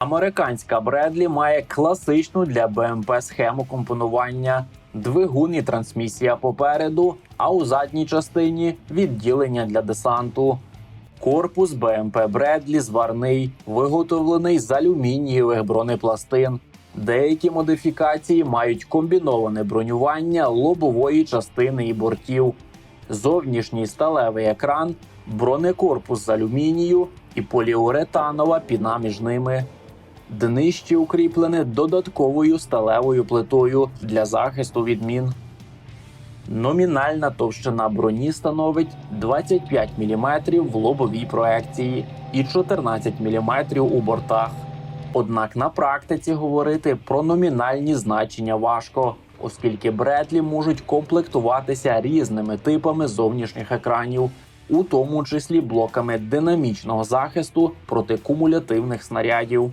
Американська Бредлі має класичну для БМП схему компонування, двигун і трансмісія попереду, а у задній частині відділення для десанту. Корпус БМП Бредлі зварний, виготовлений з алюмінієвих бронепластин. Деякі модифікації мають комбіноване бронювання лобової частини і бортів, зовнішній сталевий екран, бронекорпус з алюмінію і поліуретанова піна між ними. Днище укріплене додатковою сталевою плитою для захисту від мін. Номінальна товщина броні становить 25 мм в лобовій проекції і 14 мм у бортах. Однак на практиці говорити про номінальні значення важко, оскільки Бредлі можуть комплектуватися різними типами зовнішніх екранів, у тому числі блоками динамічного захисту проти кумулятивних снарядів.